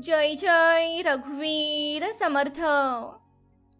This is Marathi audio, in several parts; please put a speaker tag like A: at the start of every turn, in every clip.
A: जय जय रघुवीर समर्थ.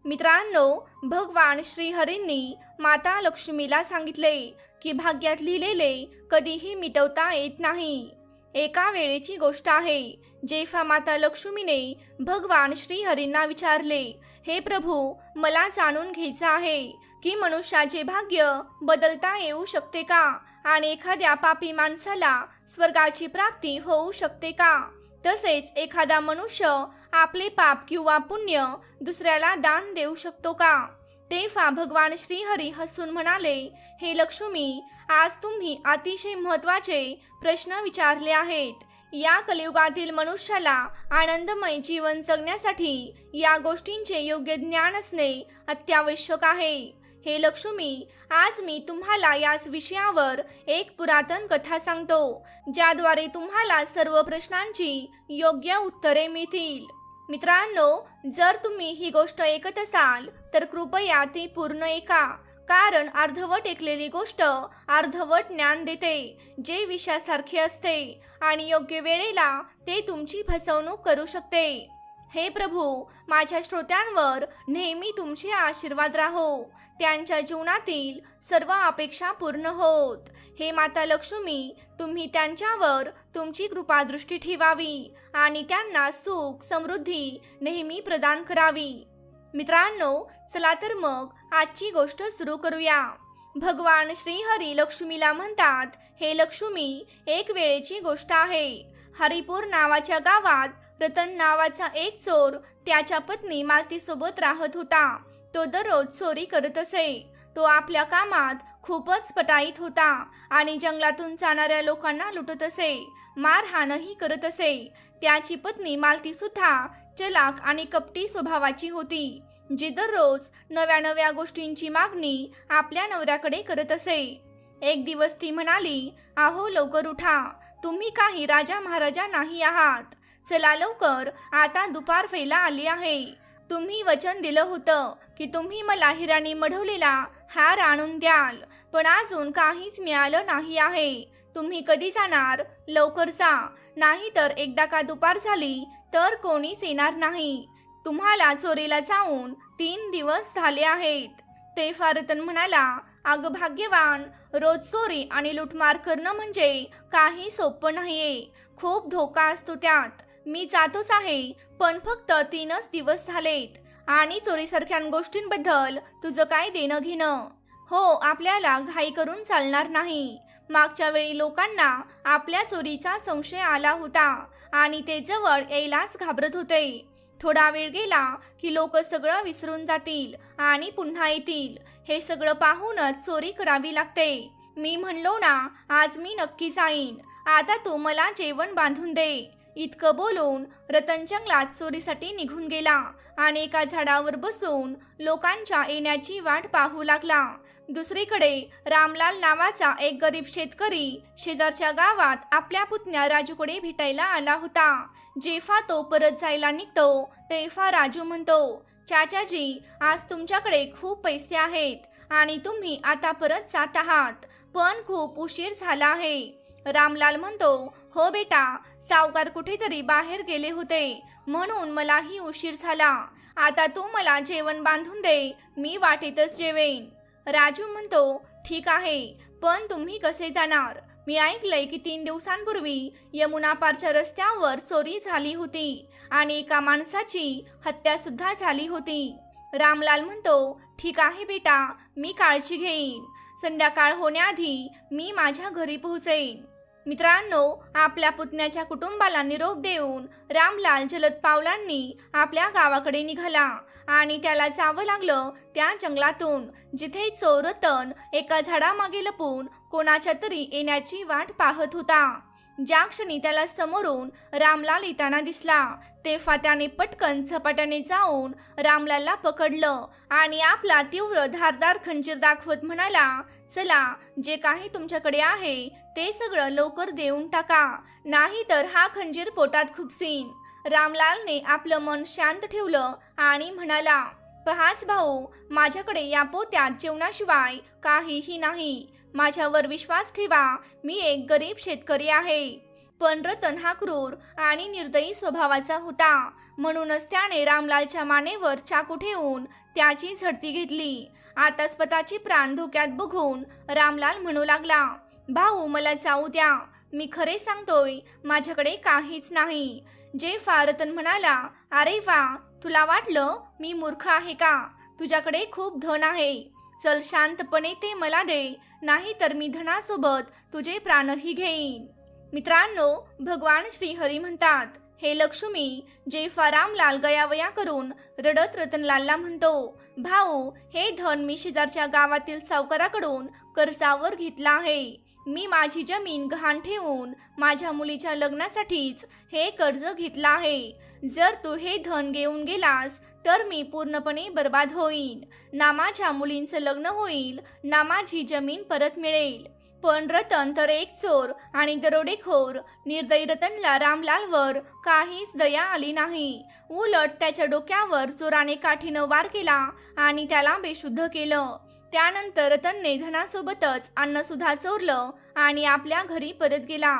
A: मित्रांनो भगवान श्रीहरींनी माता लक्ष्मीला सांगितले की भाग्यात लिहिलेले कधीही मिटवता येत नाही. एका वेळेची गोष्ट आहे जेव्हा माता लक्ष्मीने भगवान श्रीहरींना विचारले हे प्रभू मला जाणून घ्यायचं आहे की मनुष्याचे भाग्य बदलता येऊ शकते का? आणि एखाद्या पापी माणसाला स्वर्गाची प्राप्ती होऊ शकते का? तसेच एखादा मनुष्य आपले पाप किंवा पुण्य दुसऱ्याला दान देऊ शकतो का? तेव्हा भगवान श्रीहरी हसून म्हणाले हे लक्ष्मी आज तुम्ही अतिशय महत्त्वाचे प्रश्न विचारले आहेत. या कलियुगातील मनुष्याला आनंदमय जीवन जगण्यासाठी या गोष्टींचे योग्य ज्ञान असणे अत्यावश्यक आहे. हे लक्ष्मी आज मी तुम्हाला याच विषयावर एक पुरातन कथा सांगतो ज्याद्वारे तुम्हाला सर्व प्रश्नांची योग्य उत्तरे मिळतील. मित्रांनो जर तुम्ही ही गोष्ट ऐकत असाल तर कृपया ती पूर्ण ऐका कारण अर्धवट ऐकलेली गोष्ट अर्धवट ज्ञान देते जे विषयासारखे असते आणि योग्य वेळेला ते तुमची फसवणूक करू शकते. हे प्रभू माझ्या श्रोत्यांवर नेहमी तुमचे आशीर्वाद राहो. त्यांच्या जीवनातील सर्व अपेक्षा पूर्ण होत. हे माता लक्ष्मी तुम्ही त्यांच्यावर तुमची कृपादृष्टी ठेवावी आणि त्यांना सुख समृद्धी नेहमी प्रदान करावी. मित्रांनो चला तर मग आजची गोष्ट सुरू करूया. भगवान श्रीहरी लक्ष्मीला म्हणतात हे लक्ष्मी एक वेळेची गोष्ट आहे. हरिपूर नावाच्या गावात रतन नावाचा एक चोर त्याच्या पत्नी मालतीसोबत राहत होता. तो दररोज चोरी करत असे. तो आपल्या कामात खूपच पटाईत होता आणि जंगलातून जाणाऱ्या लोकांना लुटत असे. मारहाणही करत असे. त्याची पत्नी मालती सुद्धा चलाक आणि कपटी स्वभावाची होती जी दररोज नव्या नव्या गोष्टींची मागणी आपल्या नवऱ्याकडे करत असे. एक दिवस ती म्हणाली आहो लवकर उठा. तुम्ही काही राजा महाराजा नाही आहात. चला लवकर आता दुपार फेला आली आहे. तुम्ही वचन दिलं होतं की तुम्ही मला हिराणी मढवलेला हार आणून द्याल पण अजून काहीच मिळालं नाही आहे. तुम्ही कधी जाणार? लवकर जा. नाही तर एकदा का दुपार झाली तर कोणीच येणार नाही. तुम्हाला चोरीला जाऊन तीन दिवस झाले आहेत. ते फारतन म्हणाला अग भाग्यवान रोज चोरी आणि लुटमार करणं म्हणजे काही सोपं नाहीये. खूप धोका असतो त्यात. मी जातोच आहे पण फक्त तीनच दिवस झालेत. आणि चोरीसारख्या गोष्टींबद्दल तुझं काय देणं घेणं हो आपल्याला घाई करून चालणार नाही. मागच्या वेळी लोकांना आपल्या चोरीचा संशय आला होता आणि ते जवळ यायलाच घाबरत होते. थोडा वेळ गेला की लोक सगळं विसरून जातील आणि पुन्हा येतील. हे सगळं पाहूनच चोरी करावी लागते. मी म्हणलो ना आज मी नक्की जाईन. आता तू मला जेवण बांधून दे. इतकं बोलून रतन जंगलात चोरीसाठी निघून गेला आणि एका झाडावर बसून लोकांच्या येण्याची वाट पाहू लागला. दुसरीकडे रामलाल नावाचा एक गरीब शेतकरी शेजारच्या गावात आपल्या पुतण्या राजूकडे भेटायला आला होता. जेव्हा तो परत जायला निघतो तेव्हा राजू म्हणतो चाचाजी आज तुमच्याकडे खूप पैसे आहेत आणि तुम्ही आता परत जात आहात. पण खूप उशीर झाला आहे. रामलाल म्हणतो हो बेटा सावकार कुठेतरी बाहेर गेले होते. म्हणून मलाही उशीर झाला. आता तू मला जेवण बांधून दे मी वाटेतच जेवेन. राजू म्हणतो ठीक आहे पण तुम्ही कसे जाणार? मी ऐकलंय की तीन दिवसांपूर्वी यमुनापारच्या रस्त्यावर चोरी झाली होती आणि एका माणसाची हत्या सुद्धा झाली होती. रामलाल म्हणतो ठीक आहे बेटा मी काळजी घेईन. संध्याकाळ होण्याआधी मी माझ्या घरी पोहोचेन. मित्रांनो आपल्या पुतण्याच्या कुटुंबाला निरोप देऊन रामलाल जलद पावलांनी आपल्या गावाकडे निघाला आणि त्याला जावं लागलं त्या जंगलातून जिथे चोरतन एका झाडामागे लपून कोणाच्या तरी येण्याची वाट पाहत होता. ज्या क्षणी त्याला समोरून रामलाल येताना दिसला तेव्हा त्याने पटकन झपाट्याने जाऊन रामलालला पकडलं आणि आपला तीव्र धारदार खंजीर दाखवत म्हणाला चला जे काही तुमच्याकडे आहे ते सगळं लवकर देऊन टाका नाही तर हा खंजीर पोटात खुपसीन. रामलालने आपलं मन शांत ठेवलं आणि म्हणाला पहाच भाऊ माझ्याकडे या पोत्यात जेवणाशिवाय काहीही नाही. माझ्यावर विश्वास ठेवा. मी एक गरीब शेतकरी आहे. पण रतन हा क्रूर आणि निर्दयी स्वभावाचा होता. म्हणूनच त्याने रामलालच्या मानेवर चाकू ठेवून त्याची झडती घेतली. आता स्वतःची प्राण धोक्यात बघून रामलाल म्हणू लागला भाऊ मला जाऊ द्या. मी खरे सांगतोय माझ्याकडे काहीच नाही. जे फारतन म्हणाला अरे वा तुला वाटलं मी मूर्ख आहे का? तुझ्याकडे खूप धन आहे. चल शांतपणे ते मला दे नाही तर मी धनासोबत तुझे प्राणही घेईन. मित्रांनो भगवान श्रीहरी म्हणतात हे लक्ष्मी जे फाराम लाल गयावया करून रडत रतनलालला म्हणतो भाऊ हे धन मी शेजारच्या गावातील सावकाराकडून कर्जावर घेतला आहे. मी माझी जमीन गहाण ठेवून माझ्या मुलीच्या लग्नासाठीच हे कर्ज घेतलं आहे. जर तू हे धन घेऊन गेलास तर मी पूर्णपणे बर्बाद होईन. ना माझ्या मुलींचं लग्न होईल ना माझी जमीन परत मिळेल. पण रतन तर एक चोर आणि दरोडेखोर निर्दयी रतनला रामलालवर काहीच दया आली नाही. उलट त्याच्या डोक्यावर चोराने काठीनं वार केला आणि त्याला बेशुद्ध केलं. त्यानंतर रतनने धनासोबतच अन्नसुद्धा चोरलं आणि आपल्या घरी परत गेला.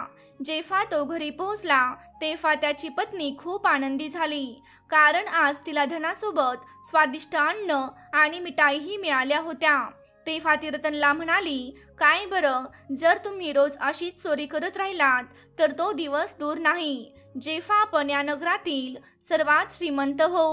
A: जेव्हा तो घरी पोहोचला तेव्हा त्याची पत्नी खूप आनंदी झाली. कारण आज तिला धनासोबत स्वादिष्ट अन्न आणि मिठाईही मिळाल्या होत्या. तेव्हा ती रतनला म्हणाली काय बरं जर तुम्ही रोज अशीच चोरी करत राहिलात तर तो दिवस दूर नाही. जेव्हा आपण या नगरातील सर्वात श्रीमंत हो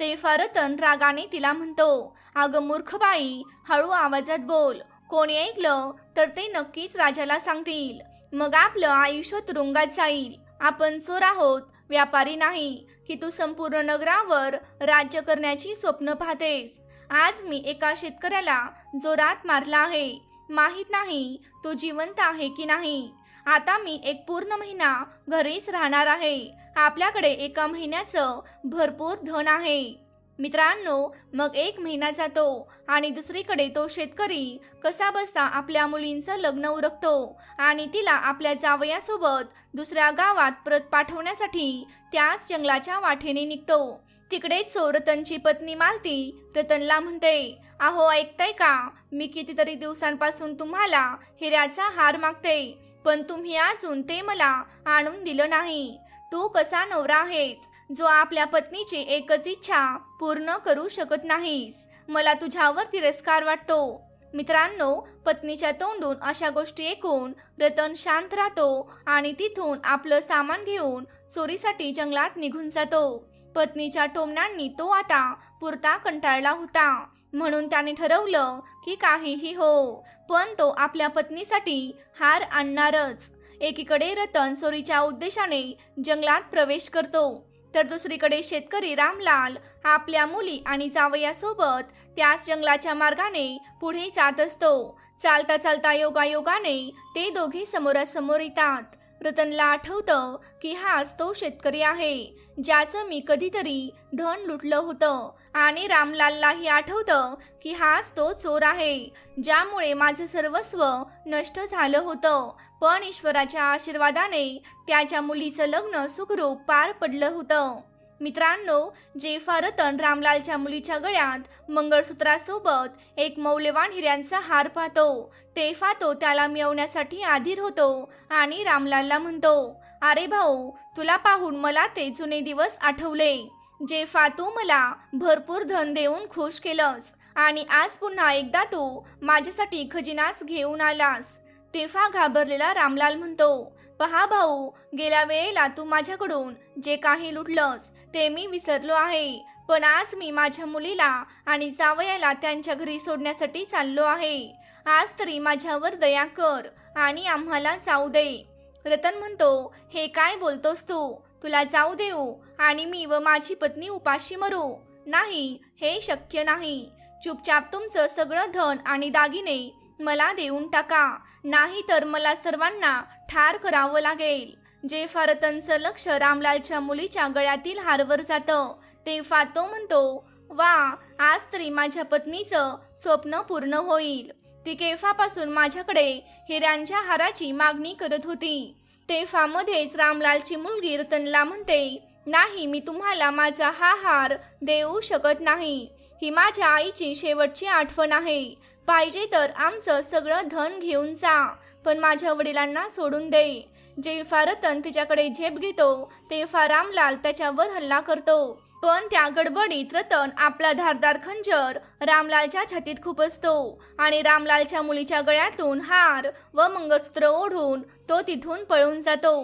A: तेव्हा रतन रागाने तिला म्हणतो अगं मूर्खबाई हळू आवाजात बोल. कोणी ऐकलं तर ते नक्कीच राजाला सांगतील. मग आपलं आयुष्य तुरुंगात जाईल. आपण चोर आहोत व्यापारी नाही की तू संपूर्ण नगरावर राज्य करण्याची स्वप्न पाहतेस. आज मी एका शेतकऱ्याला जोरात मारला आहे. माहीत नाही तो जिवंत आहे की नाही. आता मी एक पूर्ण महिना घरीच राहणार आहे. आपल्याकडे एका महिन्याचं भरपूर धन आहे. मित्रांनो मग एक महिना जातो आणि दुसरीकडे तो शेतकरी कसा बसा आपल्या मुलींचं लग्न उरकतो आणि तिला आपल्या जावयासोबत दुसऱ्या गावात परत पाठवण्यासाठी त्याच जंगलाच्या वाटेने निघतो. तिकडेच सो रतनची पत्नी मालती रतनला म्हणते अहो ऐकताय का? मी कितीतरी दिवसांपासून तुम्हाला हिऱ्याचा हार मागते पण तुम्ही अजून ते मला आणून दिलं नाही. तू कसा नवरा आहेस? जो आपल्या पत्नीची एकच इच्छा पूर्ण करू शकत नाहीस. मला तुझ्यावर तिरस्कार वाटतो. मित्रांनो पत्नीच्या तोंडून अशा गोष्टी ऐकून रतन शांत राहतो आणि तिथून आपलं सामान घेऊन चोरीसाठी जंगलात निघून जातो. पत्नीच्या टोमण्यांनी तो आता पुरता कंटाळला होता. म्हणून त्याने ठरवलं की काहीही हो पण तो आपल्या पत्नीसाठी हार आणणारच. एकीकडे रतन चोरीच्या उद्देशाने जंगलात प्रवेश करतो. तर दुसरीकडे शेतकरी रामलाल आपल्या मुली आणि जावयासोबत त्याच जंगलाच्या मार्गाने पुढे जात असतो. चालता चालता योगायोगाने ते दोघे समोरासमोर येतात. रतनला आठवतं की हाच तो शेतकरी आहे ज्याचं मी कधीतरी धन लुटलं होतं. आणि रामलाललाही आठवतं की हाच तो चोर आहे ज्यामुळे माझं सर्वस्व नष्ट झालं होतं. पण ईश्वराच्या आशीर्वादाने त्याच्या मुलीचं लग्न सुखरूप पार पडलं होतं. मित्रांनो जेफा रतन रामलालच्या मुलीच्या गळ्यात मंगळसूत्रासोबत एक मौल्यवान हिऱ्यांचा हार पाहतो तेफा तो त्याला मिळवण्यासाठी आधीर होतो आणि रामलालला म्हणतो अरे भाऊ तुला पाहून मला ते जुने दिवस आठवले. जेफा तू मला भरपूर धन देऊन खुश केलंस. आणि आज पुन्हा एकदा तू माझ्यासाठी खजिनाच घेऊन आलास. तेव्हा घाबरलेला रामलाल म्हणतो पहा भाऊ गेल्या वेळेला तू माझ्याकडून जे काही लुटलंस ते मी विसरलो आहे. पण आज मी माझ्या मुलीला आणि जावयाला त्यांच्या घरी सोडण्यासाठी चाललो आहे. आज तरी माझ्यावर दया कर आणि आम्हाला जाऊ दे. रतन म्हणतो हे काय बोलतोस तू? तुला जाऊ देऊ आणि मी व माझी पत्नी उपाशी मरू. नाही हे शक्य नाही. चुपचाप तुमचं सगळं धन आणि दागिने मला देऊन टाका. नाही तर मला सर्वांना ठार करावं लागेल. जेव्हा रतनचं लक्ष रामलालच्या मुलीच्या गळ्यातील हारवर जातं तेव्हा तो म्हणतो वा आज तरी माझ्या पत्नीचं स्वप्न पूर्ण होईल. ती केव्हापासून माझ्याकडे हिऱ्यांच्या हाराची मागणी करत होती. तेफामध्येच रामलालची मुलगी रतनला म्हणते नाही मी तुम्हाला माझा हा हार देऊ शकत नाही. ही माझ्या आईची शेवटची आठवण आहे. पाहिजे तर आमचं सगळं धन घेऊन जा पण माझ्या वडिलांना सोडून दे. जे फारतन तिच्याकडे झेप घेतो तेव्हा रामलाल त्याच्यावर हल्ला करतो. पण त्या गडबडीत रतन आपला धारदार खंजर रामलालच्या छातीत खुपसतो आणि रामलालच्या मुलीच्या गळ्यातून हार व मंगळसूत्र ओढून तो तिथून पळून जातो.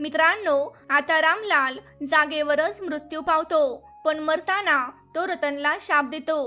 A: मित्रांनो आता रामलाल जागेवरच मृत्यू पावतो पण मरताना तो रतनला शाप देतो.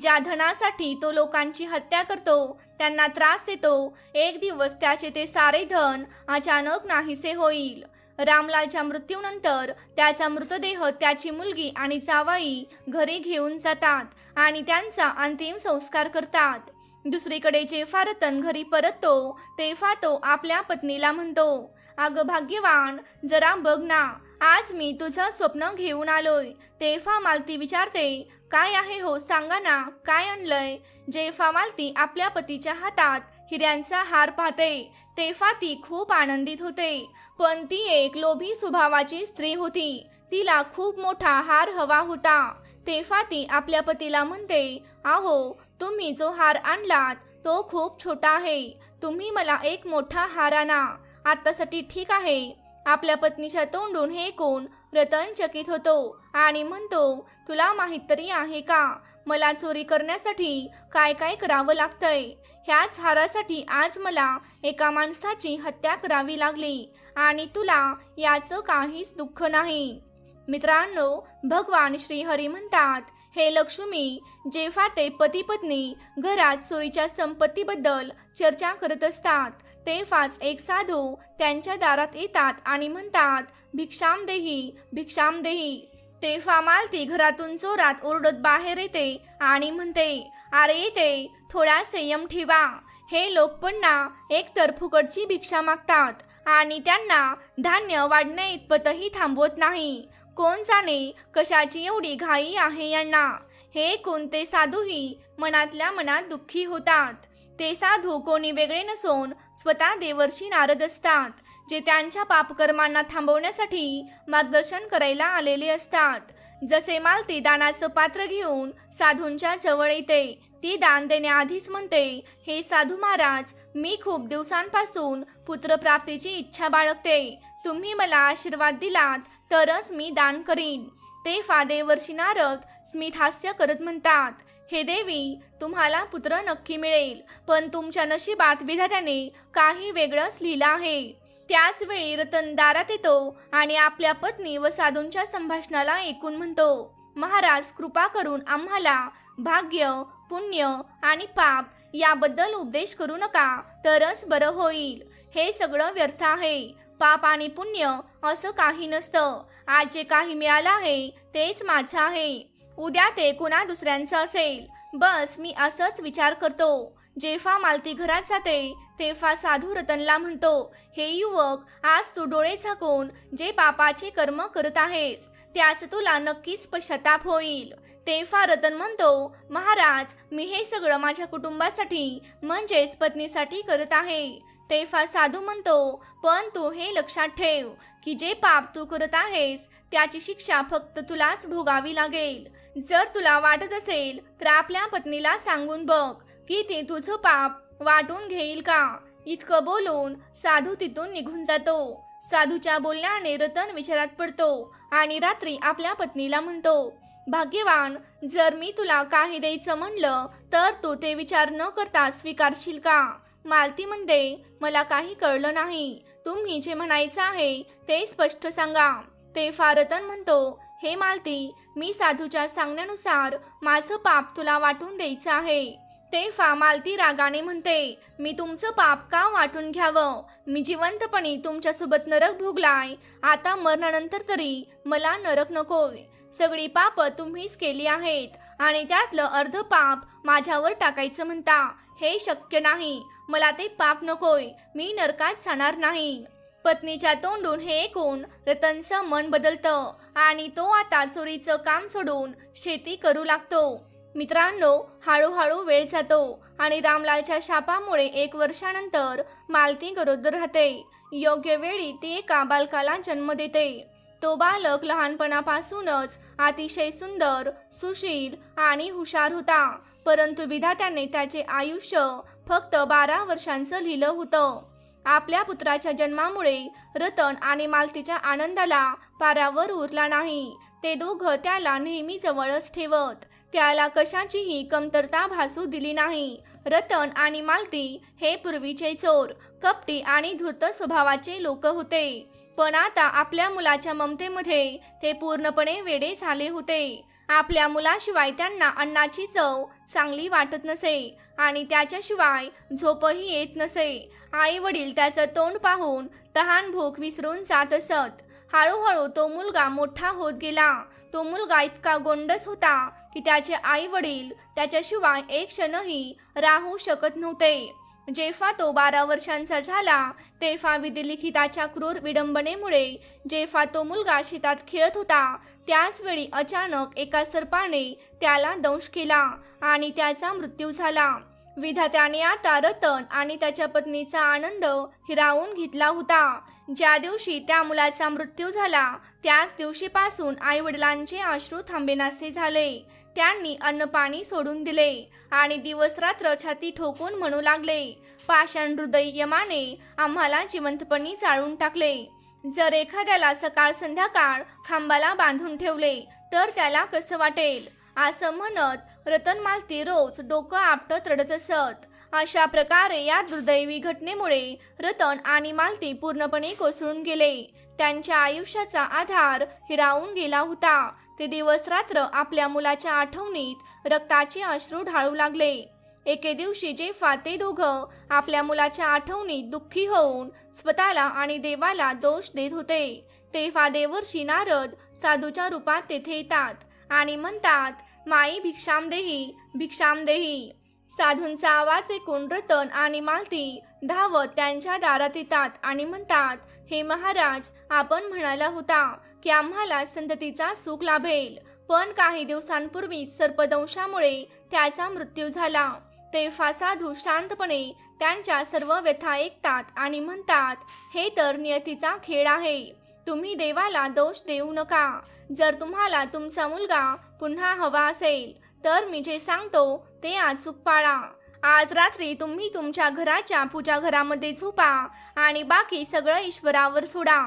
A: ज्या धनासाठी तो लोकांची हत्या करतो त्यांना त्रास देतो. एक दिवस त्याचे ते सारे धन अचानक नाहीसे होईल. रामलालच्या मृत्यूनंतर त्याचा मृतदेह त्याची मुलगी आणि जावाई घरी घेऊन जातात आणि त्यांचा अंतिम संस्कार करतात. दुसरीकडे जेव्हा रतन घरी परततो तेव्हा तो आपल्या पत्नीला म्हणतो अगं भाग्यवान जरा बघ ना आज मी तुझं स्वप्न घेऊन आलोय. तेव्हा मालती विचारते काय आहे हो? सांगा ना. काय आणलंय? जेव्हा मालती आपल्या पतीच्या हातात हिऱ्यांचा हार पाहते तेव्हा ती खूप आनंदित होते. पण ती एक लोभी स्वभावाची स्त्री होती. तिला खूप मोठा हार हवा होता. तेव्हा ती आपल्या पतीला म्हणते आहो तुम्ही जो हार आणलात तो खूप छोटा आहे. तुम्ही मला एक मोठा हार आणा. आत्तासाठी ठीक आहे. आपल्या पत्नीच्या तोंडून हे कोण रतन चकित होतो आणि म्हणतो तुला माहीत तरी आहे का? मला चोरी करण्यासाठी काय काय करावं लागतंय? ह्याच हारासाठी आज मला एका माणसाची हत्या करावी लागली आणि तुला याचं काहीच दुःख नाही. मित्रांनो भगवान श्रीहरी म्हणतात हे लक्ष्मी जेव्हा ते पती पत्नी घरात चोरीच्या संपत्तीबद्दल चर्चा करत असतात तेव्हाच एक साधू त्यांच्या दारात येतात आणि म्हणतात भिक्षाम देही भिक्षाम देही तेव्हा मालती घरातून जोरात ओरडत बाहेर येते आणि म्हणते अरे येते थोडा संयम ठेवा. हे लोक पुन्हा एकतर फुकटची भिक्षा मागतात आणि त्यांना धान्य वाढण्या इतपतही थांबवत नाही. कोण जाणे कशाची एवढी घाई आहे यांना. हे कोणते साधूही मनातल्या मनात दुःखी होतात. ते साधू कोणी वेगळे नसून स्वतः देवर्षी नारद असतात जे त्यांच्या पापकर्मांना थांबवण्यासाठी मार्गदर्शन करायला आलेले असतात. जसे मालती दानाचं पात्र घेऊन साधूंच्या जवळ येते ती दान देण्याआधीच म्हणते हे साधू महाराज मी खूप दिवसांपासून पुत्रप्राप्तीची इच्छा बाळगते. तुम्ही मला आशीर्वाद दिलात तरच मी दान करीन. ते फादेवर्षी नारद स्मितहास्य करत म्हणतात. हे देवी तुम्हाला पुत्र नक्की मिळेल पण तुमच्या नशिबात विधात्याने काही वेगळंच लिहिलं आहे. त्याच वेळी रतन दारात येतो आणि आपल्या पत्नी व साधूंच्या संभाषणाला ऐकून म्हणतो महाराज कृपा करून आम्हाला भाग्य पुण्य आणि पाप याबद्दल उपदेश करू नका तरच बरं होईल. हे सगळं व्यर्थ आहे. पाप आणि पुण्य असं काही नसतं. आज जे काही मिळालं आहे तेच माझं आहे. उद्या ते कुणा दुसऱ्यांचं असेल? बस मी असंच विचार करतो. जेव्हा मालती घरात जाते तेव्हा साधू रतनला म्हणतो हे युवक आज तू डोळे झाकून जे पापाचे कर्म करत आहेस त्याच तुला नक्कीच पश्चाताप होईल. तेव्हा रतन म्हणतो महाराज मी हे सगळं माझ्या कुटुंबासाठी म्हणजेच पत्नीसाठी करत आहे. तेव्हा साधू म्हणतो पण तू हे लक्षात ठेव की जे पाप तू करत आहेस त्याची शिक्षा फक्त तुलाच भोगावी लागेल. जर तुला वाटत असेल तर आपल्या पत्नीला सांगून बघ की ती तुझं पाप वाटून घेईल का? इतकं बोलून साधू तिथून निघून जातो. साधूच्या बोलण्याने रतन विचारात पडतो आणि रात्री आपल्या पत्नीला म्हणतो भाग्यवान जर मी तुला काही द्यायचं म्हणलं तर तू ते विचार न करता स्वीकारशील का? मालती म्हणते मला काही कळलं नाही. तुम्ही जे म्हणायचं आहे ते स्पष्ट सांगा. ते फारतन म्हणतो हे मालती मी साधूच्या सांगण्यानुसार माझं पाप तुला वाटून द्यायचं आहे. ते फा मालती रागाने म्हणते मी तुमचं पाप का वाटून घ्यावं? मी जिवंतपणी तुमच्यासोबत नरक भोगलाय. आता मरणानंतर तरी मला नरक नकोय. सगळी पाप तुम्हीच केली आहेत. आणि त्यातलं अर्ध पाप माझ्यावर टाकायचं म्हणता. हे शक्य नाही. मला ते पाप नकोय. मी नरकात जाणार नाही. पत्नीच्या तोंडून हे ऐकून रतनचं मन बदलतं आणि तो आता चोरीचं काम सोडून शेती करू लागतो. मित्रांनो हळूहळू वेळ जातो आणि रामलालच्या शापामुळे एक वर्षानंतर मालती गरोदर राहते. योग्य वेळी ती एका बालकाला जन्म देते. तो बालक लहानपणापासूनच अतिशय सुंदर सुशील आणि हुशार होता. परंतु विधात्याने त्याचे आयुष्य फक्त बारा वर्षांचं लिहिलं होतं. आपल्या पुत्राच्या जन्मामुळे रतन आणि मालतीच्या आनंदाला पारावर उरला नाही. ते दोघं त्याला नेहमी जवळच ठेवत. त्याला कशाचीही कमतरता भासू दिली नाही. रतन आणि मालती हे पूर्वीचे चोर कपटी आणि धूर्त स्वभावाचे लोक होते. पण आता आपल्या मुलाच्या ममतेमध्ये ते पूर्णपणे वेडे झाले होते. आपल्या मुलाशिवाय त्यांना अन्नाची चव चांगली वाटत नसे आणि त्याच्याशिवाय झोपही येत नसे. आई वडील त्याचं तोंड पाहून तहान भूक विसरून जात असत. हळूहळू तो मुलगा मोठा होत गेला. तो मुलगा इतका गोंडस होता की त्याचे आई वडील त्याच्याशिवाय एक क्षणही राहू शकत नव्हते. जेफा तो बारा वर्षांचा झाला तेव्हा विधिलिखिताच्या क्रूर विडंबनेमुळे जेफा तो मुलगा शेतात खेळत होता त्याचवेळी अचानक एका सर्पाने त्याला दंश केला आणि त्याचा मृत्यू झाला. विधात्याने आता रतन आणि त्याच्या पत्नीचा आनंद हिरावून घेतला होता. ज्या दिवशी त्या मुलाचा मृत्यू झाला त्याच दिवशीपासून आई वडिलांचे अश्रू थांबेनासे झाले. त्यांनी अन्नपाणी सोडून दिले आणि दिवस रात्र छाती ठोकून म्हणू लागले पाषाण हृदय यमाने आम्हाला जिवंतपणी जाळून टाकले. जर एखाद्याला सकाळ संध्याकाळ खांबाला बांधून ठेवले तर त्याला कसं वाटेल? असं म्हणत रतन मालती रोज डोकं आपटत रडत असत. अशा प्रकारे या दुर्दैवी घटनेमुळे रतन आणि मालती पूर्णपणे कोसळून गेले. त्यांच्या आयुष्याचा आधार हिरावून गेला होता. ते दिवस रात्र आपल्या मुलाच्या आठवणीत रक्ताचे अश्रू ढाळू लागले. एके दिवशी जेव्हा ते दोघं आपल्या मुलाच्या आठवणीत दुःखी होऊन स्वतःला आणि देवाला दोष देत होते. तेव्हा देवर्षी नारद साधूच्या रूपात तेथे येतात. आणि म्हणतात माई भिक्षाम देही भिक्षाम देही साधूंचा आवाज ऐकून रतन आणि मालती धावत त्यांच्या दारात येतात आणि म्हणतात हे महाराज आपण म्हणाला होता की आम्हाला संततीचा सुख लाभेल. पण काही दिवसांपूर्वी सर्पदंशामुळे त्याचा मृत्यू झाला. तेव्हा साधू शांतपणे त्यांच्या सर्व व्यथा ऐकतात आणि म्हणतात हे तर नियतीचा खेळ आहे. तुम्ही देवाला दोष देऊ नका. जर तुम्हाला तुमचा मुलगा पुन्हा हवा असेल तर मी जे सांगतो ते अचूक पाळा आज रात्री तुम्ही तुमच्या घराच्या पूजा घरामध्ये झोपा आणि बाकी सगळं ईश्वरावर सोडा.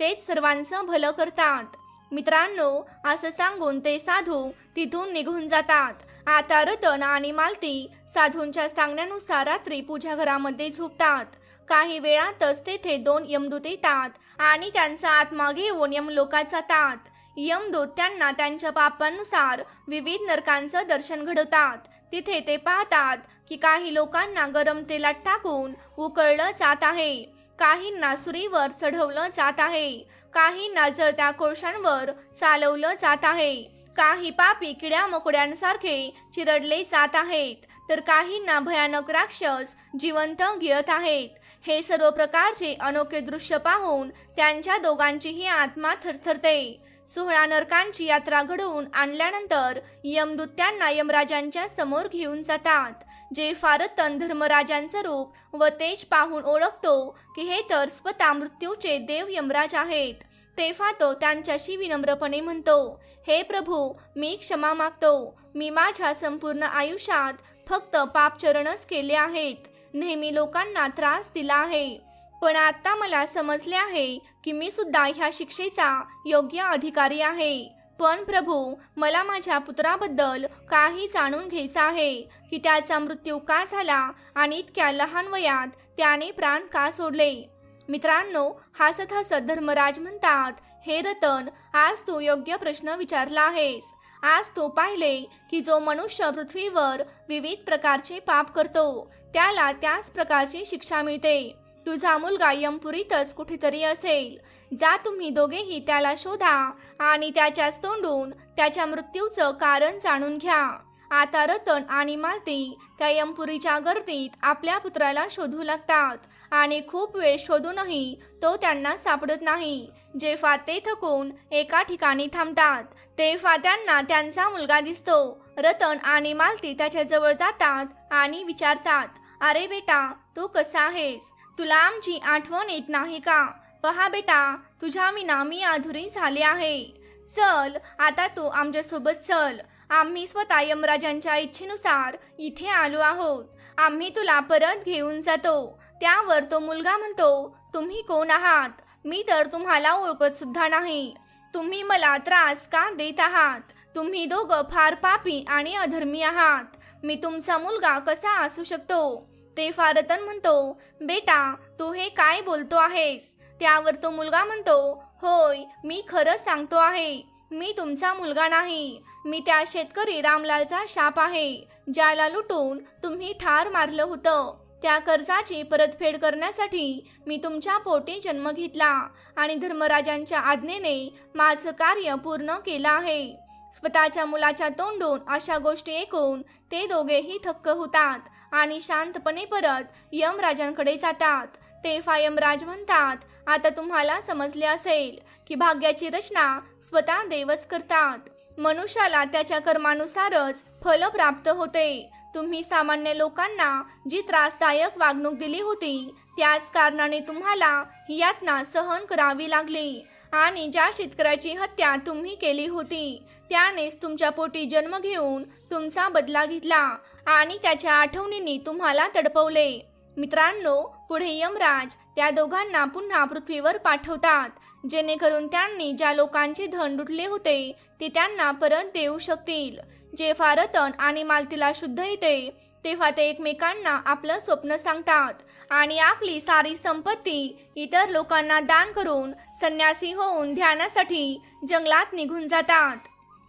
A: तेच सर्वांचं भलं करतात. मित्रांनो असं सांगून ते साधू तिथून निघून जातात. आता रतन आणि मालती साधूंच्या सांगण्यानुसार रात्री पूजा घरामध्ये झोपतात. काही वेळातच तेथे दोन यमदूत येतात आणि त्यांचा आत्मा घेऊन यमलोकात जातात यमदूत त्यांना त्यांच्या पापांनुसार विविध नरकांचं दर्शन घडवतात. तिथे ते पाहतात की काही लोकांना गरम तेलात टाकून उकळलं जात आहे. काहींना सुरीवर चढवलं जात आहे. काहींना जळत्या कोळशांवर चालवलं जात आहे. काही पापी किड्या मकोड्यांसारखे चिरडले जात आहेत तर काहींना भयानक राक्षस जिवंत गिळत आहेत. हे सर्व प्रकारचे अनोखे दृश्य पाहून त्यांच्या दोघांचीही आत्मा थरथरते. सोहळा नरकांची यात्रा घडवून आणल्यानंतर यमदूत त्यांना यमराजांच्या समोर घेऊन जातात जे फारतन धर्मराजांचं रूप व तेज पाहून ओळखतो की हे तर स्वतः मृत्यूचे देव यमराज आहेत. तेव्हा तो त्यांच्याशी विनम्रपणे म्हणतो हे प्रभू मी क्षमा मागतो. मी माझ्या संपूर्ण आयुष्यात फक्त पापचरणच केले आहेत. नेहमी लोकांना त्रास दिला आहे. पण आता मला समजले आहे की मी सुद्धा ह्या शिक्षेचा योग्य अधिकारी आहे. पण प्रभू मला माझ्या पुत्राबद्दल काही जाणून घ्यायचं आहे की त्याचा मृत्यू का झाला आणि इतक्या लहान वयात त्याने प्राण का सोडले? मित्रांनो हासत हसत धर्मराज म्हणतात हे रतन आज तू योग्य प्रश्न विचारला आहेस. आज तू पाहिले की जो मनुष्य पृथ्वीवर विविध प्रकारचे पाप करतो त्याला त्याच प्रकारची शिक्षा मिळते. तुझा मुलगा यमपुरीतच कुठेतरी असेल. जा तुम्ही दोघेही त्याला शोधा आणि त्याच्याच तोंडून त्याच्या मृत्यूचं कारण जाणून घ्या. आता रतन आणि मालती त्या यमपुरीच्या गर्दीत आपल्या पुत्राला शोधू लागतात. आणि खूप वेळ शोधूनही तो त्यांना सापडत नाही. जेव्हा ते थकून एका ठिकाणी थांबतात तेव्हा त्यांना त्यांचा मुलगा दिसतो. रतन आणि मालती त्याच्याजवळ जातात आणि विचारतात अरे बेटा तू कसा आहेस? तुला आमची आठवण येत नाही का? पहा बेटा तुझ्या विना मी अधुरी झाले आहे. चल आता तू आमच्यासोबत चल. आम्ही स्वतः यमराजांच्या इच्छेनुसार इथे आलो आहोत. आम्ही तुला परत घेऊन जातो. त्यावर तो मुलगा म्हणतो तुम्ही कोण आहात? मी तर तुम्हाला ओळखत सुद्धा नाही. तुम्ही मला त्रास का देत आहात? तुम्ही दोघं फार पापी आणि अधर्मी आहात. मी तुमचा मुलगा कसा असू शकतो? ते फारतन म्हणतो बेटा तू हे काय बोलतो आहेस? त्यावर तो मुलगा म्हणतो होय मी खरंच सांगतो आहे. मी तुमचा मुलगा नाही. मी त्या शेतकरी रामलालचा शाप आहे. ज्याला लुटून तुम्ही ठार मारलं होतं. त्या कर्जाची परतफेड करण्यासाठी मी तुमच्या पोटी जन्म घेतला आणि धर्मराजांच्या आज्ञेने माझं कार्य पूर्ण केलं आहे. स्वतःच्या मुलाच्या तोंडून अशा गोष्टी ऐकून ते दोघेही थक्क होतात आणि शांतपणे परत यमराजांकडे जातात. तेफा यमराज म्हणतात आता तुम्हाला समजले असेल की भाग्याची रचना स्वतः देवच करतात. मनुष्याला त्याच्या कर्मानुसारच फल प्राप्त होते. तुम्ही सामान्य लोकांना जी त्रासदायक वागणूक दिली होती त्याच कारणाने तुम्हाला ही यातना सहन करावी लागली. आणि ज्या शेतकऱ्याची हत्या तुम्ही केली होती त्यानेच तुमच्या पोटी जन्म घेऊन तुमचा बदला घेतला आणि त्याच्या आठवणींनी तुम्हाला तडपवले. मित्रांनो पुढे यमराज त्या दोघांना पुन्हा पृथ्वीवर पाठवतात. जेणेकरून त्यांनी ज्या लोकांचे धन लुटले होते ते त्यांना परत देऊ शकतील. जेव्हा रतन आणि मालतीला शुद्ध येते तेव्हा ते एकमेकांना आपलं स्वप्न सांगतात. आणि आपली सारी संपत्ती इतर लोकांना दान करून संन्यासी होऊन ध्यानासाठी जंगलात निघून जातात.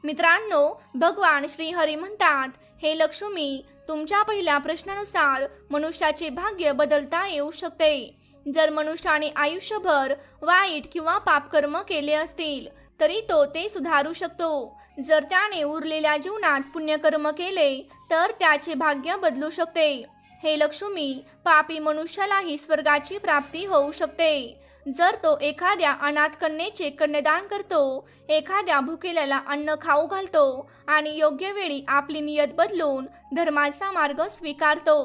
A: मित्रांनो भगवान श्रीहरी म्हणतात हे लक्ष्मी तुमच्या पहिल्या प्रश्नानुसार मनुष्याचे भाग्य बदलता येऊ शकते. जर मनुष्याने आयुष्यभर वाईट किंवा पापकर्म केले असतील तरी तो ते सुधारू शकतो. जर त्याने उरलेल्या जीवनात पुण्यकर्म केले तर त्याचे भाग्य बदलू शकते. हे लक्ष्मी पापी मनुष्यालाही स्वर्गाची प्राप्ती होऊ शकते. जर तो एखाद्या अनाथ कन्येचे कन्यादान करतो एखाद्या भुकेल्याला अन्न खाऊ घालतो आणि योग्य वेळी आपली नियत बदलून धर्माचा मार्ग स्वीकारतो.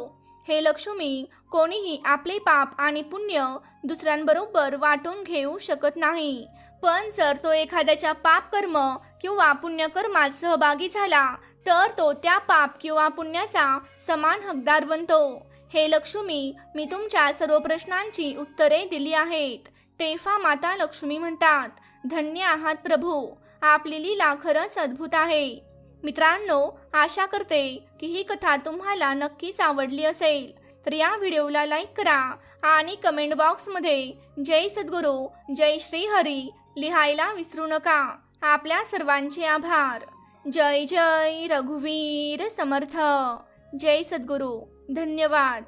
A: हे लक्ष्मी कोणीही आपले पाप आणि पुण्य दुसऱ्यांबरोबर वाटून घेऊ शकत नाही. पण जर तो एखाद्याच्या पाप कर्म किंवा पुण्यकर्मात सहभागी झाला तर तो त्या पाप किंवा पुण्याचा समान हकदार बनतो. हे लक्ष्मी मी तुमच्या सर्व प्रश्नांची उत्तरे दिली आहेत. तेफा माता लक्ष्मी म्हणतात धन्य आहात प्रभू आपली लीला खरंच अद्भुत आहे. मित्रांनो आशा करते की ही कथा तुम्हाला नक्कीच आवडली असेल. तर या व्हिडिओला लाईक करा आणि कमेंट बॉक्समध्ये जय सद्गुरू जय श्रीहरी लिहायला विसरू नका. आपल्या सर्वांचे आभार. जय जय रघुवीर समर्थ. जय सद्गुरू. धन्यवाद.